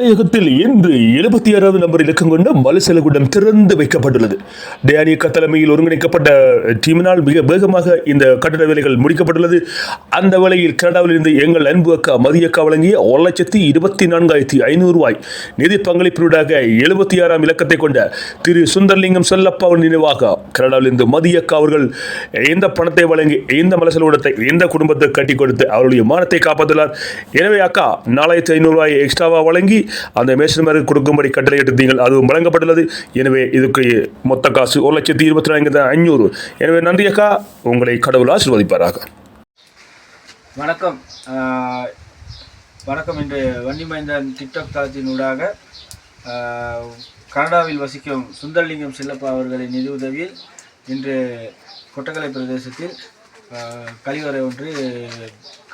தமிழகத்தில் இன்று எழுபத்தி ஆறாவது நம்பர் இலக்கம் கொண்ட மலுசலகுடம் திறந்து வைக்கப்பட்டுள்ளது. டேனியக்க தலைமையில் ஒருங்கிணைக்கப்பட்ட டீமினால் மிக வேகமாக இந்த கட்டட வேலைகள் முடிக்கப்பட்டுள்ளது. அந்த வேளையில் கனடாவில் இருந்து எங்கள் அன்பு அக்கா மதியக்கா வழங்கிய ஒரு லட்சத்தி இருபத்தி நான்காயிரத்தி ஐநூறு ரூபாய் நிதி பங்களிப்பினூடாக எழுபத்தி ஆறாம் இலக்கத்தை கொண்ட திரு சுந்தர்லிங்கம் செல்லப்பாவின் நினைவாக கனடாவில் இருந்து மதியக்கா அவர்கள் எந்த பணத்தை வழங்கி எந்த மலசலகுடத்தை எந்த குடும்பத்தை கட்டி கொடுத்து அவருடைய மானத்தை காப்பாற்றுள்ளார் எனவே அக்கா நாலாயிரத்தி ஐநூறு ரூபாய் எக்ஸ்ட்ராவாக வழங்கி அந்த மேசன்மாருக்கு கொடுக்கும்படி கட்டளை எடுத்தீர்கள் அதுவும் வழங்கப்பட்டுள்ளது. எனவே இதுக்கு மொத்த காசு ஒரு லட்சத்தி இருபத்தி நான்கு ஐநூறு. எனவே நன்றி அக்கா உங்களை கடவுள் ஆசீர்வதிப்பாராக. வணக்கம். ஆஹ் வணக்கம் இன்று வன்னிமைந்தன் டிக்டாக் தளத்தினூடாக ஆஹ் கனடாவில் வசிக்கும் சுந்தரலிங்கம் செல்லப்பா அவர்களின் நிதியுதவியில் இன்று கொட்டக்கலை பிரதேசத்தில் ஆஹ் கழிவறை ஒன்று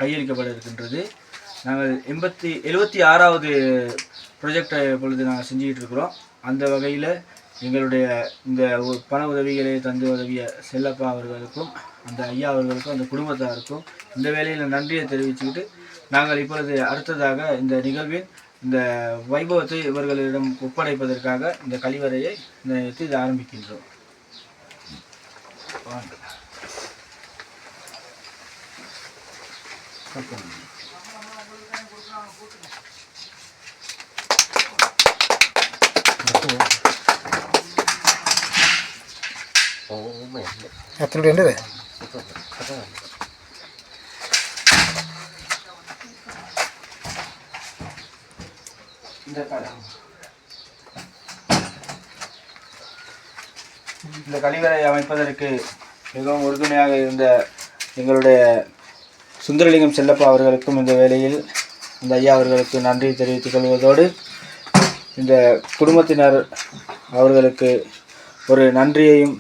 கையளிக்கப்பட இருக்கின்றது. நாங்கள் எண்பத்தி எழுபத்தி ஆறாவது ப்ரொஜெக்டை இப்பொழுது நாங்கள் செஞ்சுக்கிட்டு இருக்கிறோம் அந்த வகையில் எங்களுடைய இந்த பண உதவிகளை தந்து உதவிய செல்லப்பா அவர்களுக்கும் அந்த ஐயா அவர்களுக்கும் அந்த குடும்பத்தாருக்கும் இந்த வேலையில் நன்றியை தெரிவிச்சுக்கிட்டு நாங்கள் இப்பொழுது அடுத்ததாக இந்த நிகழ்வின் இந்த வைபவத்தை இவர்களிடம் ஒப்படைப்பதற்காக இந்த கழிவறையை இந்த இதை ஆரம்பிக்கின்றோம் வாங்க. എത്ര ഉണ്ട് இந்த க- இந்த கழிவறை அமைப்பதற்கு மிகவும் உறுதுணையாக இருந்த எங்களுடைய சுந்தரலிங்கம் செல்லப்பா அவர்களுக்கும் இந்த வேளையில் இந்த ஐயா அவர்களுக்கு நன்றி தெரிவித்துக் கொள்வதோடு இந்த குடும்பத்தினர் அவர்களுக்கு ஒரு நன்றியையும்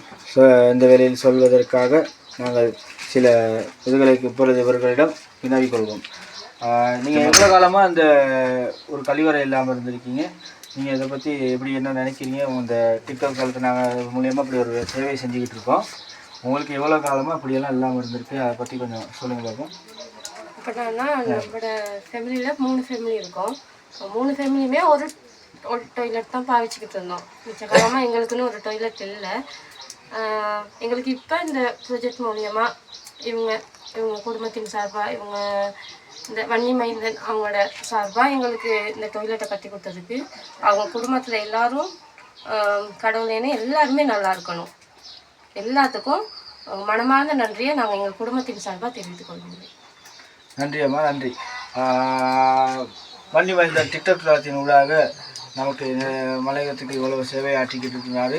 இந்த வேளையில் சொல்வதற்காக நாங்கள் சில இதுகளை இப்பொழுது இவர்களிடம் வினவிக் கொள்வோம். நீங்கள் எவ்வளோ காலமாக இந்த ஒரு கழிவறை இல்லாமல் இருந்திருக்கீங்க? நீங்கள் இதை பற்றி எப்படி என்ன நினைக்கிறீங்க? இந்த டிக்டாக் காலத்தை நாங்கள் மூலியமாக இப்படி ஒரு சேவை செஞ்சுக்கிட்டு இருக்கோம். உங்களுக்கு எவ்வளோ காலமாக இப்படியெல்லாம் இல்லாமல் இருந்திருக்கு? அதை பற்றி கொஞ்சம் சொல்லுங்கள் பார்ப்போம் அப்படின்னா நம்மளோட ஃபேமிலியில் மூணு ஃபேமிலி இருக்கும். மூணு ஃபேமிலியுமே ஒரு ஒரு டாய்லெட் தான் பாவிச்சுக்கிட்டு இருந்தோம். மிச்ச காலமாக எங்களுக்குன்னு ஒரு டாய்லெட் இல்லை. எங்களுக்கு இப்போ இந்த ப்ரொஜெக்ட் மூலியமாக இவங்க இவங்க குடும்பத்தின் சார்பாக இவங்க இந்த வன்னி மைந்தன் அவங்களோட சார்பாக எங்களுக்கு இந்த டாய்லெட்டை கட்டி கொடுத்ததுக்கு அவங்க குடும்பத்தில் எல்லாரும் கடவுளேனே எல்லாருமே நல்லா இருக்கணும். எல்லாத்துக்கும் மனமார்ந்த நன்றியை நாங்கள் எங்கள் குடும்பத்தின் சார்பாக தெரிவித்துக் கொள்கிறோம். நன்றி அம்மா நன்றி. வள்ளி வன்னி டிக்டாக் தளத்தின் ஊடாக நமக்கு மலையகத்துக்கு இவ்வளவு சேவை ஆற்றிக்கிட்டு இருக்கிறாரு.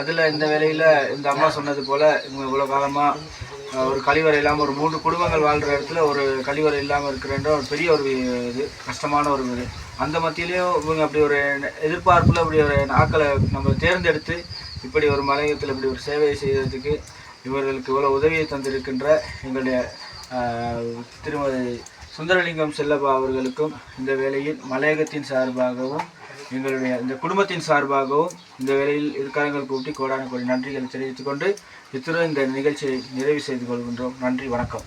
அதில் இந்த வேலையில் இந்த அம்மா சொன்னது போல் இவங்க இவ்வளோ காலமாக ஒரு கழிவறை இல்லாமல் ஒரு மூன்று குடும்பங்கள் வாழ்கிற இடத்துல ஒரு கழிவறை இல்லாமல் இருக்கிறன்ற ஒரு பெரிய ஒரு இது கஷ்டமான ஒரு இது. அந்த மத்தியிலையும் இவங்க அப்படி ஒரு எதிர்பார்ப்பில் அப்படி ஒரு ஆக்களை நம்ம தேர்ந்தெடுத்து இப்படி ஒரு மலையகத்தில் இப்படி ஒரு சேவையை செய்கிறதுக்கு இவர்களுக்கு இவ்வளோ உதவியை தந்திருக்கின்ற எங்களுடைய திருமதி சுந்தரலிங்கம் செல்லப்பா அவர்களுக்கும் இந்த வேளையில் மலையகத்தின் சார்பாகவும் எங்களுடைய இந்த குடும்பத்தின் சார்பாகவும் இந்த வேளையில் இருக்காரங்கள் கூட்டி கோடான கோடி நன்றிகளை தெரிவித்துக் கொண்டு இத்துடன் இந்த நிகழ்ச்சியை நிறைவு செய்து கொள்கின்றோம். நன்றி வணக்கம்.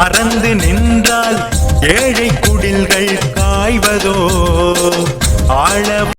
மறந்து நின்றால் ஏழை குடில்கள் காய்வதோ? ஆழ